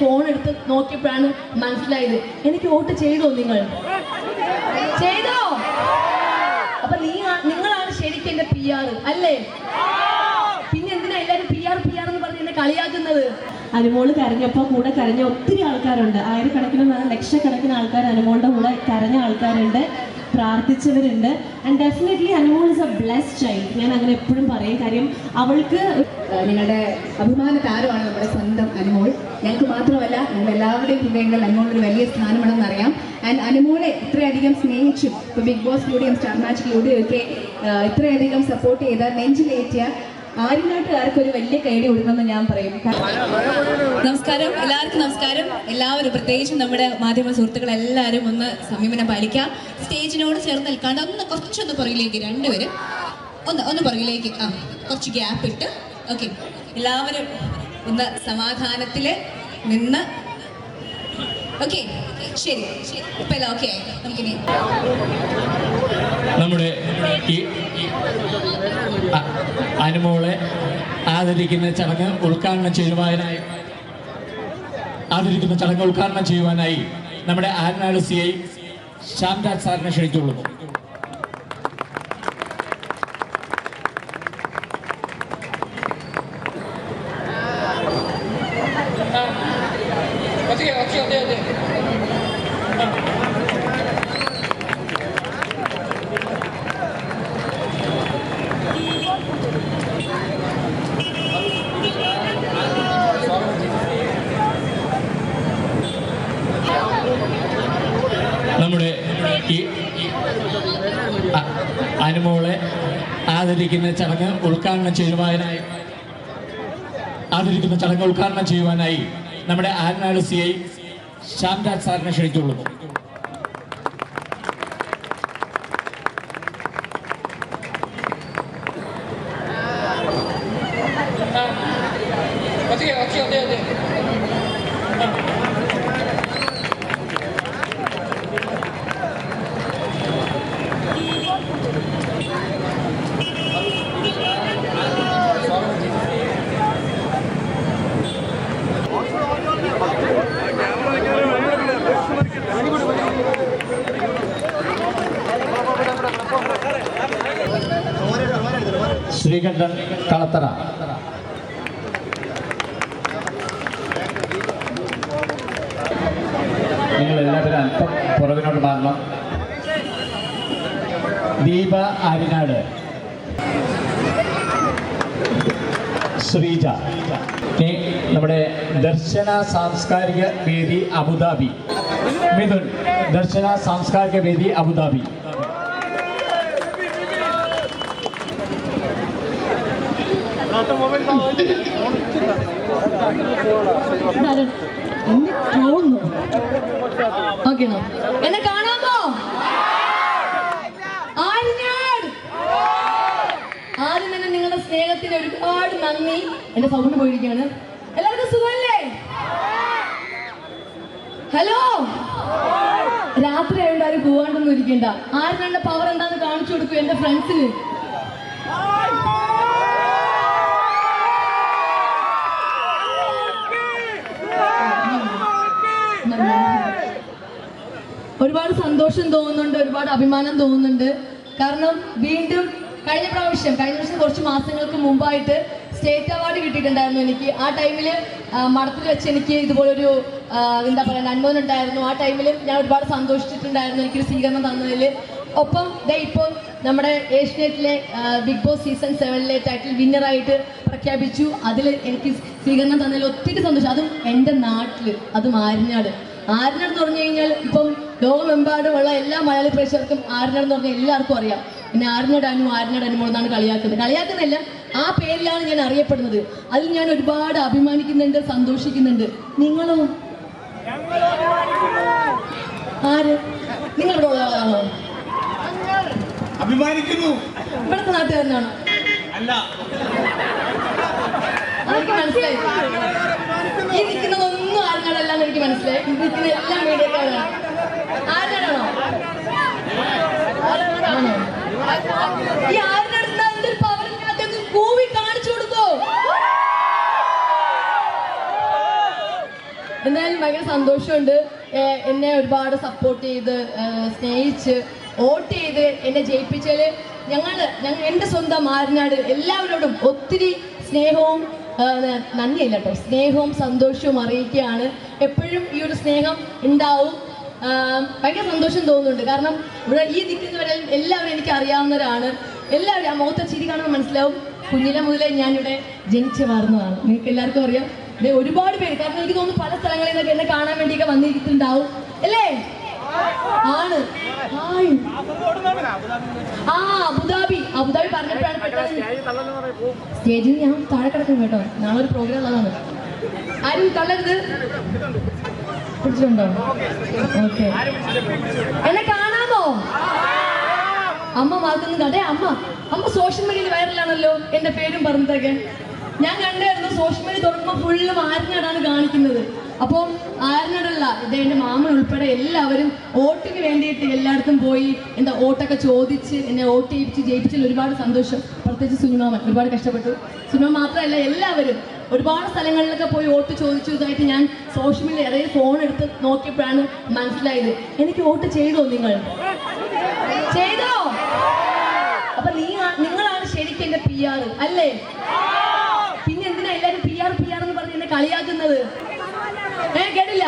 Phone എടുത്ത് നോക്കിയപ്പോഴാണ് മനസ്സിലായത്. എനിക്ക് വോട്ട് ചെയ്തോ നിങ്ങൾ? ചെയ്തോ? അപ്പൊ നീ നിങ്ങളാണ് ശരിക്കും എന്റെ പി ആർ അല്ലേ? പിന്നെ എന്തിനാ എല്ലാരും പി ആർ പി ആർ എന്ന് പറഞ്ഞ് എന്നെ കളിയാക്കുന്നത്? അനുമോൾ കരഞ്ഞപ്പോൾ കൂടെ കരഞ്ഞ ഒത്തിരി ആൾക്കാരുണ്ട്. ആയിരക്കണക്കിന് ലക്ഷക്കണക്കിന് ആൾക്കാർ അനുമോളുടെ കൂടെ കരഞ്ഞ ആൾക്കാരുണ്ട്. പ്രാർത്ഥിച്ചവരുണ്ട്. And definitely Anumol is a bless child ഞാൻ അങ്ങനെ എപ്പോഴും പറയും. കാര്യം അവൾക്ക് നിങ്ങളുടെ അഭിമാന താരമാണ് നമ്മുടെ സ്വന്തം അനുമോൾ ഞങ്ങൾക്ക് മാത്രമല്ല ഞങ്ങൾ എല്ലാവരുടെയും ഹൃദയങ്ങളിൽ അനുമോളിന് വലിയ സ്ഥാനമാണെന്ന് അറിയാം ആൻഡ് അനുമോളെ ഇത്രയധികം സ്നേഹിച്ചും ഇപ്പോൾ ബിഗ് ബോസിലൂടെയും സ്റ്റാർ മാച്ചിലൂടെയും ഒക്കെ ഇത്രയധികം സപ്പോർട്ട് ചെയ്ത നെഞ്ചിലേറ്റിയ ആര്യനാട്ടുകാർക്ക് ഒരു വലിയ കൈഡി കൊടുക്കണമെന്ന് ഞാൻ പറയും. നമസ്കാരം. എല്ലാവർക്കും നമസ്കാരം. എല്ലാവരും പ്രത്യേകിച്ചും നമ്മുടെ മാധ്യമ സുഹൃത്തുക്കൾ എല്ലാവരും ഒന്ന് സംയമനം പാലിക്കാം. സ്റ്റേജിനോട് ചേർന്ന് നിൽക്കാണ്ട് ഒന്ന് കുറച്ചൊന്ന് പുറകിലേക്ക് രണ്ടുപേരും ഒന്ന് ഒന്ന് പുറകിലേക്ക് ആ കുറച്ച് ഗ്യാപ്പ് ഇട്ട് ഓക്കെ. എല്ലാവരും ഒന്ന് സമാധാനത്തിൽ നിന്ന് ഓക്കെ ശരി. ഇപ്പൊ എല്ലാം ഓക്കെ നമ്മുടെ ഈ അനുമോളെ ആദരിക്കുന്ന ചടങ്ങ് ഉദ്ഘാടനം ചെയ്യുവാനായി ആദരിക്കുന്ന ചടങ്ങ് ഉദ്ഘാടനം ചെയ്യുവാനായി നമ്മുടെ ആരനാട് സി ഐ ശ്യാംരാജ് സാറിനെ ക്ഷണിച്ചുകൊള്ളുന്നു നമ്മുടെ ഈ അ- അനുമോളെ ആദരിക്കുന്ന ചടങ്ങ് ഉദ്ഘാടനം ചെയ്യുവാനായി ആദരിക്കുന്ന ചടങ്ങ് ഉദ്ഘാടനം ചെയ്യുവാനായി നമ്മുടെ ആരനാട് സി ഐ ശ്യാംരാജ് സാറിനെ ക്ഷണിച്ചുകൊള്ളുന്നു. ശ്രീകണ്ഠൻ കളത്തറ. നിങ്ങൾ എല്ലാവരും അല്പം പുറകിനോട്ട് മാറണം. ദീപ ആര്യനാട് ശ്രീജ. നമ്മുടെ ദർശന സാംസ്കാരിക വേദി അബുദാബി. മിഥുൻ ദർശന സാംസ്കാരിക വേദി അബുദാബി. ഓക്കെ എന്നെ കാണാമോ ആദ്യം തന്നെ നിങ്ങളുടെ സ്നേഹത്തിന് ഒരുപാട് നന്ദി. എന്റെ സൗണ്ട് പോയിരിക്കുകയാണ്. എല്ലാവർക്കും സുഖമല്ലേ? ഹലോ രാത്രി ആയതുകൊണ്ട് ആരും പോവാണ്ടൊന്നും ഇരിക്കണ്ട. ആരും പവർ എന്താന്ന് കാണിച്ചു കൊടുക്കും എന്റെ ഫ്രണ്ട്സിന് ഒരുപാട് സന്തോഷം തോന്നുന്നുണ്ട് ഒരുപാട് അഭിമാനം തോന്നുന്നുണ്ട്. കാരണം വീണ്ടും കഴിഞ്ഞ പ്രാവശ്യം കഴിഞ്ഞ പ്രാവശ്യം കുറച്ച് മാസങ്ങൾക്ക് മുമ്പായിട്ട് സ്റ്റേറ്റ് അവാർഡ് കിട്ടിയിട്ടുണ്ടായിരുന്നു എനിക്ക്. ആ ടൈമിൽ മഠത്തിൽ വെച്ച് എനിക്ക് ഇതുപോലൊരു എന്താ പറയുക നന്മൻ ഉണ്ടായിരുന്നു. ആ ടൈമിൽ ഞാൻ ഒരുപാട് സന്തോഷിച്ചിട്ടുണ്ടായിരുന്നു എനിക്കൊരു സ്വീകരണം തന്നതിൽ ഒപ്പം ദേ ഇപ്പോൾ നമ്മുടെ ഏഷ്യനെറ്റിലെ ബിഗ് ബോസ് സീസൺ സെവനിലെ ടൈറ്റിൽ വിന്നറായിട്ട് പ്രഖ്യാപിച്ചു. അതിൽ എനിക്ക് സ്വീകരണം തന്നതിൽ ഒത്തിരി സന്തോഷം. അതും എന്റെ നാട്ടിൽ അതും ആര്യനാട്. ആര്യനാട് എന്ന് പറഞ്ഞു കഴിഞ്ഞാൽ ഇപ്പം ലോകമെമ്പാടുമുള്ള എല്ലാ മലയാളി പ്രേക്ഷകർക്കും എന്ന് പറഞ്ഞാൽ എല്ലാവർക്കും അറിയാം. പിന്നെ ആര്യനാട് അനുമോ എന്നാണ് കളിയാക്കുന്നത്. കളിയാക്കുന്നില്ല ആ പേരിലാണ് ഞാൻ അറിയപ്പെടുന്നത്. അതിൽ ഞാൻ ഒരുപാട് അഭിമാനിക്കുന്നുണ്ട് സന്തോഷിക്കുന്നുണ്ട്. നിങ്ങളോ? ആര്? ഉള്ളവരാണോ അഭിമാനിക്കുന്നു. ഇവിടുത്തെ നാട്ടുകാരനാണോ? അല്ല. അതെനിക്ക് മനസ്സിലായി. നിൽക്കുന്നതൊന്നും എനിക്ക് മനസ്സിലായി. നിൽക്കുന്ന എല്ലാം മീഡിയക്കാരാണ്. ഈ ആരിനടുത്ത് എന്തൊരു പവറിനകത്തേക്ക് കൂവി കാണിച്ചു കൊടുക്കോ എന്തായാലും ഭയങ്കര സന്തോഷമുണ്ട്. എന്നെ ഒരുപാട് സപ്പോർട്ട് ചെയ്ത് സ്നേഹിച്ച് വോട്ട് ചെയ്ത് എന്നെ ജയിപ്പിച്ചാൽ ഞങ്ങൾ എന്റെ സ്വന്തം ആരനാട് എല്ലാവരോടും ഒത്തിരി സ്നേഹവും നന്ദിയില്ല കേട്ടോ. സ്നേഹവും സന്തോഷവും അറിയിക്കുകയാണ്. എപ്പോഴും ഈ ഒരു സ്നേഹം ഉണ്ടാവും. ഭയങ്കര സന്തോഷം തോന്നുന്നുണ്ട്. കാരണം ഇവിടെ ഈ നിൽക്കുന്നവരെ എല്ലാവരും എനിക്ക് അറിയാവുന്നവരാണ് എല്ലാവരും ആ മുഖത്തെ ചിരി കാണുമ്പോൾ മനസ്സിലാവും കുഞ്ഞിലെ മുതലേ ഞാനിവിടെ ജനിച്ചു വളർന്നതാണ്. നിങ്ങൾക്ക് എല്ലാവർക്കും അറിയാം. ഒരുപാട് പേര് കാരണം എനിക്ക് തോന്നുന്നു പല സ്ഥലങ്ങളിൽ നിന്നൊക്കെ എന്നെ കാണാൻ വേണ്ടിയൊക്കെ വന്നിരിക്കുന്നുണ്ടാവും. അല്ലേ? ആണ്. ആ അബുദാബി. അബുദാബി പറഞ്ഞപ്പോഴാണ് സ്റ്റേജിൽ ഞാൻ താഴെ കിടക്കും കേട്ടോ. നാളെ ഒരു പ്രോഗ്രാം ഉള്ളതാണ്. ആരും തള്ളരുത്. പിടിച്ചിട്ടുണ്ടോ ഓക്കെ. എന്നെ കാണാമോ? അമ്മ മാർക്കൊന്നും അതെ അമ്മ. അമ്മ സോഷ്യൽ മീഡിയയിൽ വൈറലാണല്ലോ എന്റെ പേരും പറഞ്ഞതൊക്കെ ഞാൻ കണ്ടായിരുന്നു സോഷ്യൽ മീഡിയ തുറക്കുമ്പോൾ ഫുള്ള് മാറിഞ്ഞാടാണ് കാണിക്കുന്നത്. അപ്പോൾ ആരനാടല്ല ഇത് എന്റെ മാമൻ ഉൾപ്പെടെ എല്ലാവരും വോട്ടിന് വേണ്ടിയിട്ട് എല്ലായിടത്തും പോയി എന്താ വോട്ടൊക്കെ ചോദിച്ച് എന്നെ വോട്ട് ചെയ്യിപ്പിച്ച് ജയിപ്പിച്ചതിൽ ഒരുപാട് സന്തോഷം. പ്രത്യേകിച്ച് സുനിമാമൻ ഒരുപാട് കഷ്ടപ്പെട്ടു. സുനിമ മാത്രമല്ല എല്ലാവരും ഒരുപാട് സ്ഥലങ്ങളിലൊക്കെ പോയി വോട്ട് ചോദിച്ചു ഇതായിട്ട് ഞാൻ സോഷ്യൽ മീഡിയ അതായത് ഫോൺ എടുത്ത് നോക്കിയപ്പോഴാണ് മനസ്സിലായത്. എനിക്ക് വോട്ട് ചെയ്തോ നിങ്ങൾ? ചെയ്തോ? അപ്പൊ നീ നിങ്ങളാണ് ശരിക്കും എന്റെ പി ആർ അല്ലേ? പിന്നെ എന്തിനാ എല്ലാരും പി ആർ പി ആർ എന്ന് പറഞ്ഞ് എന്നെ കളിയാക്കുന്നത്? ഏ കേട്ടില്ല?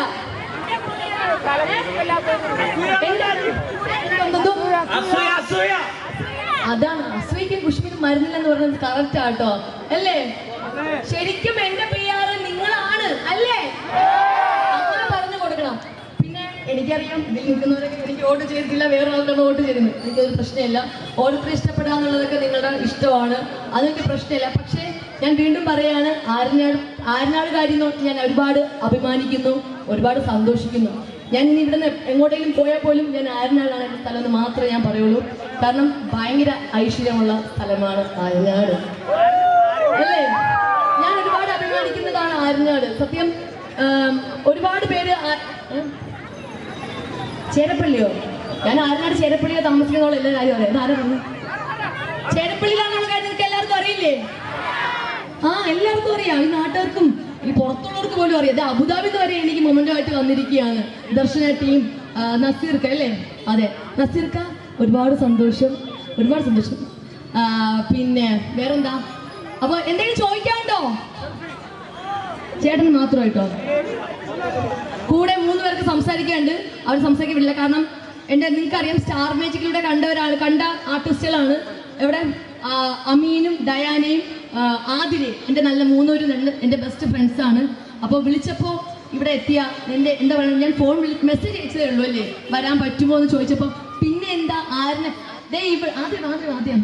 അതാണ് അസൂയക്കും കുഷ്മിനും മരുന്നില്ലെന്ന് പറഞ്ഞത് കറക്റ്റ് ആട്ടോ. അല്ലേ? ശരിക്കും എന്റെ പി ആർ നിങ്ങളാണ് അല്ലേ? അങ്ങനെ പറഞ്ഞു കൊടുക്കണം. പിന്നെ എനിക്കറിയാം ഇതിൽ നിൽക്കുന്നവരൊക്കെ എനിക്ക് വോട്ട് ചെയ്തിട്ടില്ല വേറെ ആൾക്കാണ് വോട്ട് ചെയ്യുന്നത് എനിക്കൊരു പ്രശ്നമില്ല. ഓരോരുത്തർ ഇഷ്ടപ്പെടുക എന്നുള്ളതൊക്കെ നിങ്ങളുടെ ഇഷ്ടമാണ്. അതെനിക്ക് പ്രശ്നമില്ല. പക്ഷേ ഞാൻ വീണ്ടും പറയാണ് ആരനാട് ആരനാട് കാര്യം നോക്കി ഞാൻ ഒരുപാട് അഭിമാനിക്കുന്നു ഒരുപാട് സന്തോഷിക്കുന്നു. ഞാൻ ഇനി ഇവിടെ എങ്ങോട്ടെങ്കിലും പോയാൽ പോലും ഞാൻ ആരനാടാണ് എന്റെ സ്ഥലം എന്ന് മാത്രമേ ഞാൻ പറയുള്ളൂ. കാരണം ഭയങ്കര ഐശ്വര്യമുള്ള സ്ഥലമാണ് ആരനാട്. അല്ലേ? ഞാൻ ഒരുപാട് അഭിമാനിക്കുന്നതാണ് ആരനാട്. സത്യം ഒരുപാട് പേര് ചേരപ്പള്ളിയോ? ഞാൻ ആരനാട് ചേരപ്പള്ളിയോ താമസിക്കുന്നവളെല്ലാം കാര്യം അറിയാം. ആരാണ് പറഞ്ഞു ചേരപ്പള്ളിയിലാണെന്നുള്ള കാര്യം നിങ്ങൾക്ക് എല്ലാവർക്കും അറിയില്ലേ ആ എല്ലാവർക്കും അറിയാം. ഈ നാട്ടുകാർക്കും ഈ പുറത്തുള്ളവർക്ക് പോലും അറിയാം. ഇത് അബുദാബിന്ന് വരെ എനിക്ക് മൊമെന്റുമായിട്ട് വന്നിരിക്കുകയാണ്. ദർശന ടീം നസീർക്ക അല്ലേ? അതെ. നസീർക്ക ഒരുപാട് സന്തോഷം. ഒരുപാട് സന്തോഷം. പിന്നെ വേറെന്താ? അപ്പൊ എന്തെങ്കിലും ചോദിക്കാണ്ടോ ചേട്ടന് മാത്രമായിട്ടോ? കൂടെ മൂന്ന് പേർക്ക് സംസാരിക്കാണ്ട് അവർ സംസാരിക്കാൻ വിടില്ല. കാരണം എന്റെ നിങ്ങൾക്കറിയാം സ്റ്റാർ മാജിക്കിലൂടെ കണ്ടവരാണ് കണ്ട ആർട്ടിസ്റ്റുകളാണ് എവിടെ? അമീനും ഡയാനയും ആ, ആതിരയും എന്റെ നല്ല മൂന്നൂര് രണ്ട് എന്റെ ബെസ്റ്റ് ഫ്രണ്ട്സാണ് അപ്പോൾ വിളിച്ചപ്പോൾ ഇവിടെ എത്തിയ എന്റെ എന്താ പറയുക ഞാൻ ഫോൺ വിളി മെസ്സേജ് അയച്ചതേ ഉള്ളൂ അല്ലേ? വരാൻ പറ്റുമോ എന്ന് ചോദിച്ചപ്പോൾ പിന്നെ എന്താ ആരിനെ ദേ ഇവ ആദ്യം ആദ്യം ആദ്യം.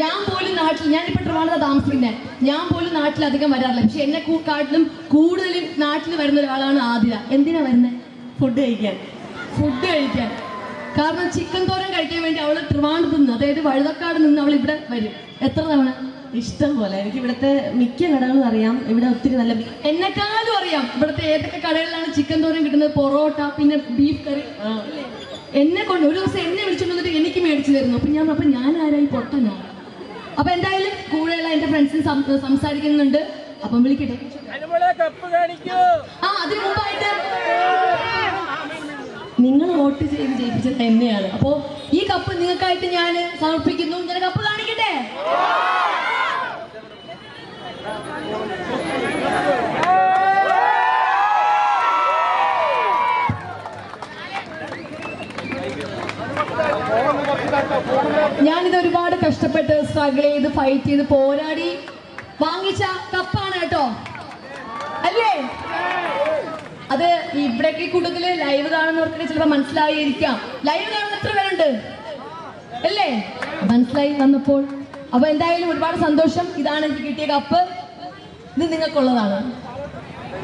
ഞാൻ പോലും നാട്ടിൽ ഞാനിപ്പോൾ ട്രിവാണ്ടത്ത് താമസിക്കുന്നത് ഞാൻ പോലും നാട്ടിൽ അധികം വരാറില്ല. പക്ഷെ എന്നെ കാട്ടിലും കൂടുതൽ നാട്ടിൽ വരുന്ന ഒരാളാണ് ആതിര. എന്തിനാ വരുന്നത് ഫുഡ് കഴിക്കാൻ. ഫുഡ് കഴിക്കാൻ. കാരണം ചിക്കൻ തോരൻ കഴിക്കാൻ വേണ്ടി അവൾ ട്രിവാണ്ടത്ത് നിന്ന് അതായത് വഴുതക്കാട് നിന്ന് അവൾ ഇവിടെ വരും. എത്ര തവണ? ഇഷ്ടം പോലെ എനിക്ക് ഇവിടുത്തെ മിക്ക കടകളും അറിയാം. ഇവിടെ ഒത്തിരി നല്ല എന്നെക്കാളും അറിയാം. ഇവിടുത്തെ ഏതൊക്കെ കടകളിലാണ് ചിക്കൻ തോരൻ കിട്ടുന്നത്? പൊറോട്ട പിന്നെ ബീഫ് കറി? എന്നെ കൊണ്ട് ഒരു ദിവസം എന്നെ വിളിച്ചോണ്ട് വന്നിട്ട് എനിക്ക് മേടിച്ചു തരുന്നു. അപ്പൊ ഞാൻ അപ്പൊ ഞാൻ ആരായി പൊട്ടനോ? അപ്പൊ എന്തായാലും കൂടെയുള്ള എന്റെ ഫ്രണ്ട്സിന് സംസാരിക്കുന്നുണ്ട്. അപ്പം വിളിക്കട്ടെ? ആ അതിന് മുമ്പായിട്ട് നിങ്ങൾ വോട്ട് ചെയ്ത് ജയിപ്പിച്ചത് എന്നെയാണ്. അപ്പോ ഈ കപ്പ് നിങ്ങൾക്കായിട്ട് ഞാൻ സമർപ്പിക്കുന്നു. ഞാൻ കപ്പ് കാണിക്കട്ടെ? ഞാനിത് ഒരുപാട് കഷ്ടപ്പെട്ട് സ്ട്രഗിൾ ചെയ്ത് ഫൈറ്റ് ചെയ്ത് പോരാടി. വാങ്ങിച്ച കപ്പാണ് കേട്ടോ. അല്ലേ? അത് ഇവിടേക്ക് കൂടുതൽ ലൈവ് കാണുന്നവർക്ക് ചിലപ്പോ മനസ്സിലായിരിക്കാം. ലൈവ് കാണുന്ന എത്ര പേരുണ്ട്? അല്ലേ? മനസ്സിലായി വന്നപ്പോൾ. അപ്പൊ എന്തായാലും ഒരുപാട് സന്തോഷം. ഇതാണ് എനിക്ക് കിട്ടിയ കപ്പ്. ഇത് നിങ്ങൾക്കുള്ളതാണ്.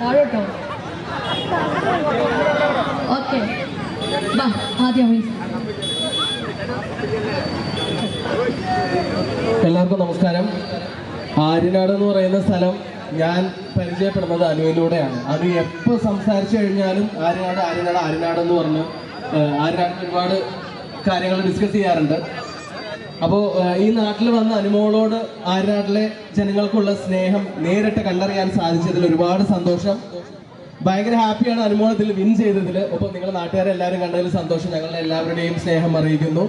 താഴോട്ടോ? ഓക്കെ. വാ ആദ്യം. എല്ലാവർക്കും നമസ്കാരം. ആര്യനാട് എന്ന് പറയുന്ന സ്ഥലം ഞാൻ പരിചയപ്പെടുന്നത് അനുവിലൂടെയാണ്. അനു എപ്പോൾ സംസാരിച്ചു കഴിഞ്ഞാലും ആര്യനാട് ആര്യനാട് ആര്യനാട് എന്ന് പറഞ്ഞ് ആര്യനാട് ഒരുപാട് കാര്യങ്ങൾ ഡിസ്കസ് ചെയ്യാറുണ്ട്. അപ്പോൾ ഈ നാട്ടിൽ വന്ന അനുമോളോട് ആര്യനാട്ടിലെ ജനങ്ങൾക്കുള്ള സ്നേഹം നേരിട്ട് കണ്ടറിയാൻ സാധിച്ചതിൽ ഒരുപാട് സന്തോഷം. ഭയങ്കര ഹാപ്പിയാണ് അനുമോൾ ഇതിൽ വിൻ ചെയ്തതിൽ ഒപ്പം നിങ്ങൾ നാട്ടുകാരെ എല്ലാവരും കണ്ടതിൽ സന്തോഷം. ഞങ്ങളുടെ എല്ലാവരുടെയും സ്നേഹം അറിയിക്കുന്നു.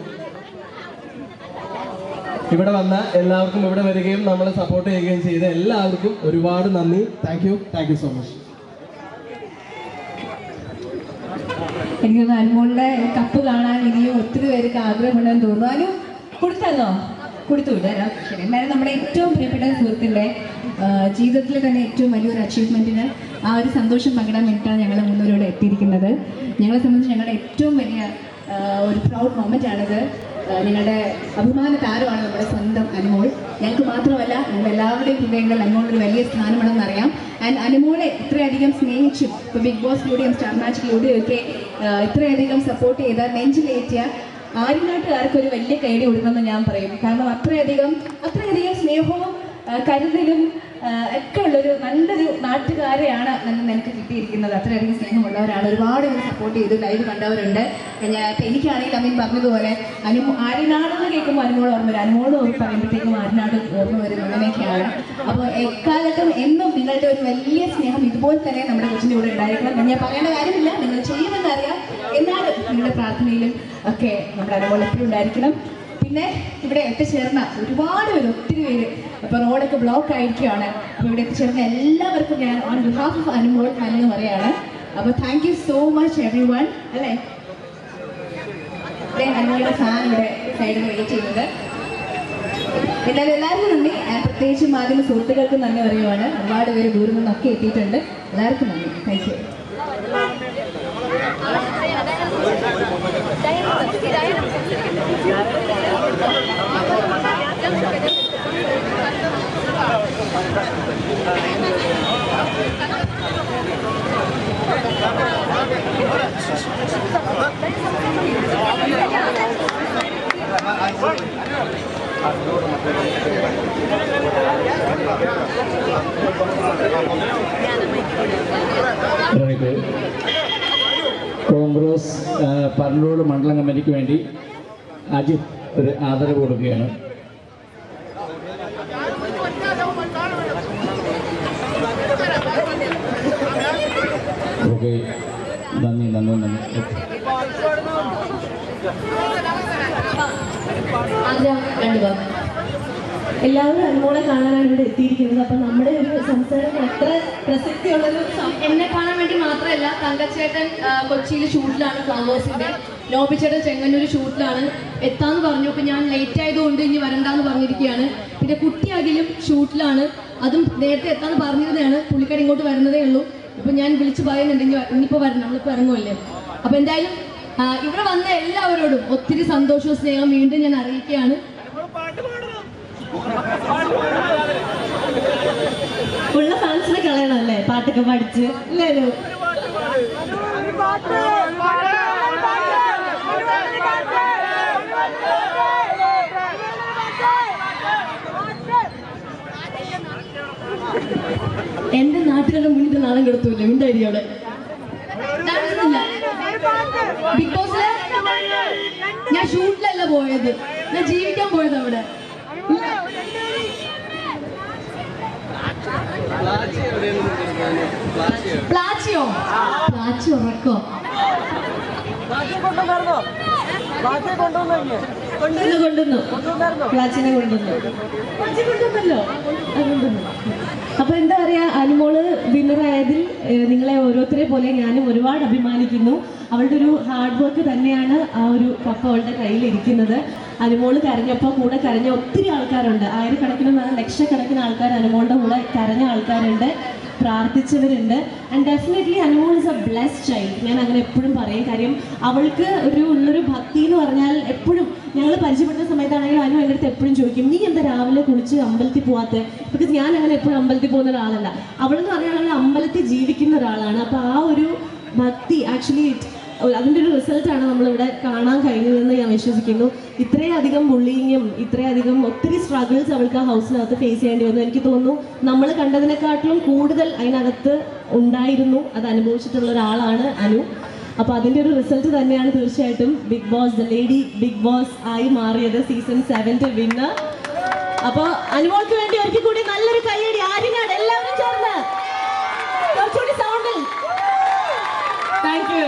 ഇവിടെ വന്ന എല്ലാവർക്കും ഇവിടെ വരികയും നമ്മളെ സപ്പോർട്ട് ചെയ്യുകയും ചെയ്ത എല്ലാവർക്കും ഒരുപാട് നന്ദി. Thank you thank you so much എനിക്ക് അനുമോളുടെ കപ്പ് കാണാൻ ഇനിയും ഒത്തിരി പേർക്ക് ആഗ്രഹമുണ്ടെന്ന് തോന്നുന്നു. അനു കൊടുത്തു വിടാം ശരി. എന്നാലും നമ്മുടെ ഏറ്റവും പ്രിയപ്പെട്ട സുഹൃത്തിന്റെ ജീവിതത്തിലെ തന്നെ ഏറ്റവും വലിയൊരു അച്ചീവ്മെന്റിന് ആ ഒരു സന്തോഷം പങ്കിടാൻ വേണ്ടിയിട്ടാണ് ഞങ്ങൾ മുന്നോരോട് എത്തിയിരിക്കുന്നത്. ഞങ്ങളെ സംബന്ധിച്ച് ഞങ്ങളുടെ ഏറ്റവും വലിയ ഒരു പ്രൗഡ് മൊമെന്റ് ആണിത്. നിങ്ങളുടെ അഭിമാന താരമാണ് നമ്മുടെ സ്വന്തം അനുമോൾ. ഞങ്ങൾക്ക് മാത്രമല്ല ഞങ്ങൾ എല്ലാവരുടെയും ഹൃദയങ്ങളിൽ അനുമോളൊരു വലിയ സ്ഥാനമാണെന്ന് അറിയാം. ആൻഡ് അനുമോളെ ഇത്രയധികം സ്നേഹിച്ചും ഇപ്പോൾ ബിഗ് ബോസിലൂടെയും സ്റ്റാർ മാച്ചിലൂടെയും ഒക്കെ ഇത്രയധികം സപ്പോർട്ട് ചെയ്ത നെഞ്ചിലേറ്റിയ ആര്യനാട്ടുകാർക്ക് ഒരു വലിയ കൈഡി കൊടുക്കണമെന്ന് ഞാൻ പറയും. കാരണം അത്രയധികം അത്രയധികം സ്നേഹവും കരുതലും ഒക്കെ ഉള്ളൊരു നല്ലൊരു നാട്ടുകാരെയാണ് നിന്ന് എനിക്ക് കിട്ടിയിരിക്കുന്നത്. അത്രയധികം സ്നേഹമുള്ളവരാണ്. ഒരുപാട് പേര് സപ്പോർട്ട് ചെയ്ത് ലൈവ് കണ്ടവരുണ്ട്. ഞാൻ എനിക്കാണെങ്കിൽ അമ്മീൻ പറഞ്ഞതുപോലെ അനു ആര്യനാടെന്ന് കേൾക്കുമ്പോൾ അനുമോൾ ഓർമ്മ വരും. അനുമോട് പറയുമ്പോഴത്തേക്കും ആര്യനാട് ഓർമ്മ വരും. അങ്ങനെയൊക്കെയാണ്. അപ്പോൾ എക്കാലത്തും എന്നും നിങ്ങളുടെ ഒരു വലിയ സ്നേഹം ഇതുപോലെ തന്നെ നമ്മുടെ കൊച്ചിന്റെ കൂടെ ഉണ്ടായിരിക്കണം. ഞാൻ പറയേണ്ട കാര്യമില്ല. നിങ്ങൾ ചെയ്യുമെന്നറിയാം. എന്നാലും നിങ്ങളുടെ പ്രാർത്ഥനയിലും ഒക്കെ നമ്മുടെ എപ്പോഴും ഉണ്ടായിരിക്കണം. പിന്നെ ഇവിടെ എത്തിച്ചേർന്ന ഒരുപാട് പേര് ഒത്തിരി പേര് അപ്പൊ റോഡൊക്കെ ബ്ലോക്ക് ആയിരിക്കുകയാണ്. അപ്പോൾ ഇവിടെ എത്തിച്ചേർന്ന എല്ലാവർക്കും ഞാൻ ഓൺ ബിഹാഫ് ഓഫ് അനുമോൾ എന്ന് പറയാണ് അപ്പോൾ thank you so much everyone അല്ലേ അനുമോളുടെ ഫാൻ ഇവിടെ സൈഡിൽ വെയിറ്റ് ചെയ്യുന്നത്. എന്നാലും എല്ലാവർക്കും നന്ദി. പ്രത്യേകിച്ച് മാധ്യമ സുഹൃത്തുക്കൾക്കും നന്ദി പറയുവാണ്. ഒരുപാട് പേര് ദൂരം നിന്നൊക്കെ എത്തിയിട്ടുണ്ട്. എല്ലാവർക്കും നന്ദി. താങ്ക് യു ഇത് കോൺഗ്രസ് പറന്നൂർ മണ്ഡലം കമ്മിറ്റിക്ക് വേണ്ടി അജിത് ഒരു ആദരവ് കൊടുക്കുകയാണ്. ഓക്കെ. നന്ദി നന്ദി നന്ദി. ആഗ്രഹം രണ്ട് എല്ലാവരും അനുമോളെ കാണാനാണ് ഇവിടെ എത്തിയിരിക്കുന്നത്. അപ്പം നമ്മുടെ ഒരു സംസാരം അത്ര പ്രസക്തിയുള്ളൊരു എന്നെ കാണാൻ വേണ്ടി മാത്രമല്ല തങ്കച്ചേട്ടൻ കൊച്ചിയിൽ ഷൂട്ടിലാണ് ഫ്ലവേഴ്സിന്റെ ലോപിച്ചേട്ടൻ ചെങ്ങന്നൂർ ഷൂട്ടിലാണ് എത്താന്ന് പറഞ്ഞു. അപ്പൊ ഞാൻ ലേറ്റ് ആയതുകൊണ്ട് ഇനി വരണ്ടാന്ന് പറഞ്ഞിരിക്കുകയാണ്. പിന്നെ കുട്ടി അഖിലും ഷൂട്ടിലാണ്. അതും നേരത്തെ എത്താന്ന് പറഞ്ഞിരുന്നതാണ്. പുള്ളിക്കാരി ഇങ്ങോട്ട് വരുന്നതേ ഉള്ളൂ. ഇപ്പൊ ഞാൻ വിളിച്ചു പറയുന്നുണ്ട് ഇനി വ- ഇനിയിപ്പോ വരണം നമ്മളിപ്പോ ഇറങ്ങുമല്ലേ? അപ്പൊ എന്തായാലും ഇവിടെ വന്ന എല്ലാവരോടും ഒത്തിരി സന്തോഷവും സ്നേഹം വീണ്ടും ഞാൻ അറിയിക്കുകയാണ്. ഉള്ള ഫാൻസിനെ കളയണം പാട്ടൊക്കെ പഠിച്ച്. എന്റെ നാട്ടുകാരുടെ മുന്നിൽ നാളെ കെടുത്തൂല്ലേ? ഉണ്ടായി അവിടെ. ബിഗ് ഞാൻ ഷൂട്ടിലല്ല പോയത്. ഞാൻ ജീവിക്കാൻ പോയത് അവിടെ പ്ലാച്ചിയോ? പ്ലാച്ചി ഉറക്കോ? കൊണ്ടുവന്നു. കൊണ്ടുവന്നു. പ്ലാച്ചിനെ കൊണ്ടുവന്നു. പ്ലാച്ചി കൊണ്ടുവന്നല്ലോ? ആ, കൊണ്ടുവന്നു. അപ്പൊ എന്താ പറയാ അനുമോൾ വിന്നറായതിൽ നിങ്ങളെ ഓരോരുത്തരെ പോലെ ഞാനും ഒരുപാട് അഭിമാനിക്കുന്നു. അവളുടെ ഒരു ഹാർഡ് വർക്ക് തന്നെയാണ് ആ ഒരു കപ്പ് അവളുടെ കയ്യിലിരിക്കുന്നത്. അനുമോൾ കരഞ്ഞപ്പോൾ കൂടെ കരഞ്ഞ ഒത്തിരി ആൾക്കാരുണ്ട്. ആയിരക്കണക്കിന് ലക്ഷക്കണക്കിന് ആൾക്കാർ അനുമോളുടെ കൂടെ കരഞ്ഞ ആൾക്കാരുണ്ട്. പ്രാർത്ഥിച്ചവരുണ്ട്. And definitely Anumol is a bless child ഞാൻ അങ്ങനെ എപ്പോഴും പറയും കാര്യം അവൾക്ക് ഒരു ഉള്ളൊരു ഭക്തി എന്ന് പറഞ്ഞാൽ എപ്പോഴും ഞങ്ങൾ പരിചയപ്പെടുന്ന സമയത്താണെങ്കിലും അനു എന്റെ അടുത്ത് എപ്പോഴും ചോദിക്കും നീ എന്താ രാവിലെ കുളിച്ച് അമ്പലത്തിൽ പോവാത്ത? ബിക്കോസ് ഞാൻ അങ്ങനെ എപ്പോഴും അമ്പലത്തിൽ പോകുന്ന ഒരാളല്ല. അവളെന്ന് പറഞ്ഞാൽ അവൾ അമ്പലത്തിൽ ജീവിക്കുന്ന ഒരാളാണ്. അപ്പോൾ ആ ഒരു ഭക്തി ആക്ച്വലി അതിന്റെ ഒരു റിസൾട്ടാണ് നമ്മളിവിടെ കാണാൻ കഴിഞ്ഞതെന്ന് ഞാൻ വിശ്വസിക്കുന്നു. ഇത്രയധികം ബുള്ളിങ്ങും ഇത്രയധികം ഒത്തിരി സ്ട്രഗിൾസ് അവൾക്ക് ആ ഹൗസിനകത്ത് ഫേസ് ചെയ്യേണ്ടി വന്നു. എനിക്ക് തോന്നുന്നു നമ്മൾ കണ്ടതിനെക്കാട്ടിലും കൂടുതൽ അതിനകത്ത് ഉണ്ടായിരുന്നു. അത് അനുഭവിച്ചിട്ടുള്ള ഒരാളാണ് അനു. അപ്പോൾ അതിന്റെ ഒരു റിസൾട്ട് തന്നെയാണ് തീർച്ചയായിട്ടും Bigg Boss the lady Bigg Boss ആയി മാറിയത് സീസൺ സെവന്റെ വിന്നർ അപ്പോൾ അനുമോൾക്ക് വേണ്ടി ഒരിക്കൽ കൂടി നല്ലൊരു കയ്യടി. ആര്യനാട് എല്ലാവരും ചേർന്ന് കുറച്ചുകൂടി സൗണ്ടിൽ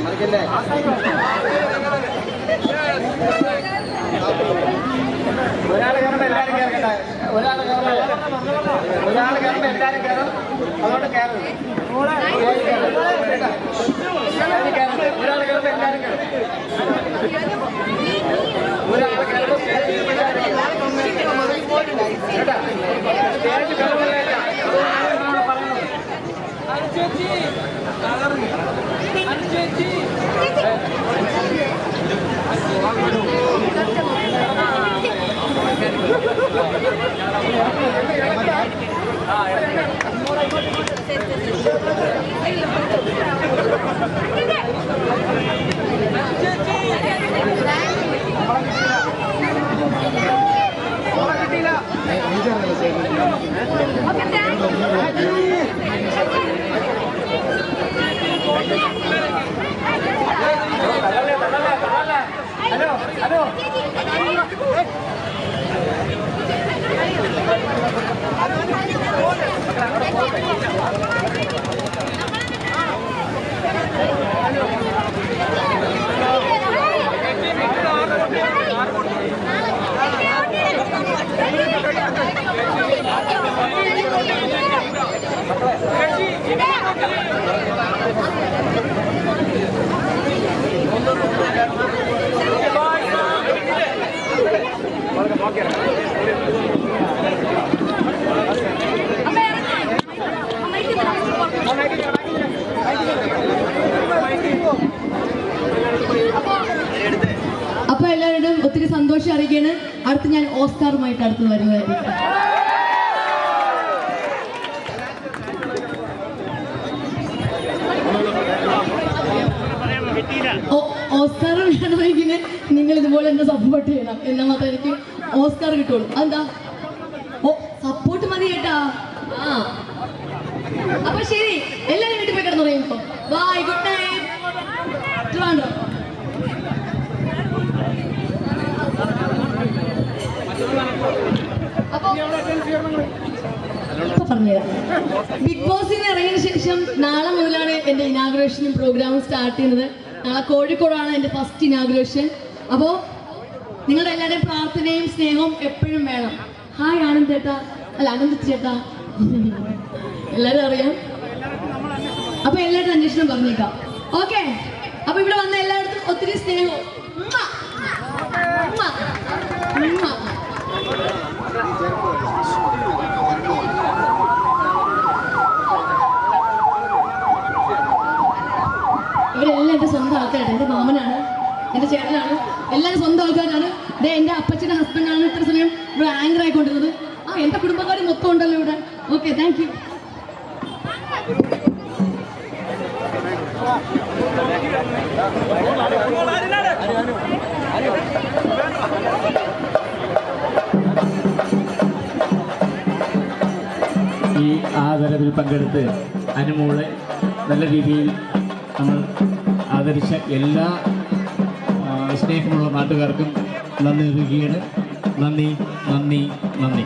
മച്ച് താങ്ക് യു ഒരാൾ കയറണ്ട എല്ലാവരും കയറട്ടെ ഒരാൾ കയറണ്ട ഒരാൾ കയറണ്ട എല്ലാവരും കയറും അതുകൊണ്ട് കയറും ഒരാൾ കയറുമ്പോൾ എല്ലാവരും കയറും ഒരാൾ കയറുമ്പോൾ സ്റ്റേജിൽ എല്ലാവരും കയറും. കേട്ടാ? സ്റ്റേജ് കയറുമ്പോഴല്ല അതുകൊണ്ടാണ് പറയുന്നത് ഹലോ ഹലോ അപ്പൊ എല്ലാവരോടും ഒത്തിരി സന്തോഷം അറിയിക്കുകയാണ്. അടുത്ത് ഞാൻ ഓസ്കാറുമായിട്ട് അടുത്ത് വരുന്നതായിരിക്കും ഓസ്കാർ വേണമെങ്കിൽ നിങ്ങൾ ഇതുപോലെ എന്നെ സപ്പോർട്ട് ചെയ്യണം. എന്നാൽ മാത്രം എനിക്ക് ഓസ്കാർ കിട്ടുള്ളൂ. അതെന്താ? ഓ സപ്പോർട്ട് മതി കേട്ടാ ആ. അപ്പൊ ശരി എല്ലാവരും വീട്ടിൽ പോയി കിടന്നു പറയുമ്പോ ബൈ ഗുഡ് നൈറ്റ് ട്രിവാൻഡ്രം അപ്പൊ ഇപ്പൊ പറഞ്ഞുതരാം ബിഗ് ബോസിന് ഇറങ്ങിയ ശേഷം നാളെ മുതലാണ് എന്റെ ഇനാഗ്രേഷനും പ്രോഗ്രാമും സ്റ്റാർട്ട് ചെയ്യുന്നത്. നാളെ കോഴിക്കോടാണ് എന്റെ ഫസ്റ്റ് ഇനാഗ്രേഷൻ. അപ്പോ നിങ്ങളുടെ എല്ലാവരുടെയും പ്രാർത്ഥനയും സ്നേഹവും എപ്പോഴും വേണം. ഹായ് ആനന്ദ് ചേട്ടാ. അല്ല അനന്ത് ചേട്ടാ. എല്ലാരും അറിയാം. അപ്പൊ എല്ലാവരുടെ അന്വേഷണം പറഞ്ഞേക്കാം. ഓക്കെ അപ്പൊ ഇവിടെ വന്ന എല്ലായിടത്തും ഒത്തിരി സ്നേഹവും ഉമ്മ. ഉമ്മ. ഉമ്മ. ഇവരെല്ലാം എന്റെ സ്വന്തം ആൾക്കാരാണ്. എന്റെ മാമനാണ് എന്റെ ചേട്ടനാണ് എല്ലാവരും സ്വന്തം ആൾക്കാരാണ്. ഇതേ എന്റെ അപ്പച്ചന്റെ ഹസ്ബൻഡാണ് ഇത്ര സമയം ഇവിടെ ആങ്കർ ആയിക്കൊണ്ടിരുന്നത്. ആ എന്റെ കുടുംബക്കാർ മൊത്തം ഉണ്ടല്ലോ ഇവിടെ. ഓക്കെ താങ്ക് യു ഈ ആദരവിൽ പങ്കെടുത്ത് അനുമോളെ നല്ല രീതിയിൽ നമ്മൾ ആദരിച്ച എല്ലാ സ്നേഹമുള്ള നാട്ടുകാർക്കും നന്ദി നൽകുകയാണ് നന്ദി നന്ദി നന്ദി.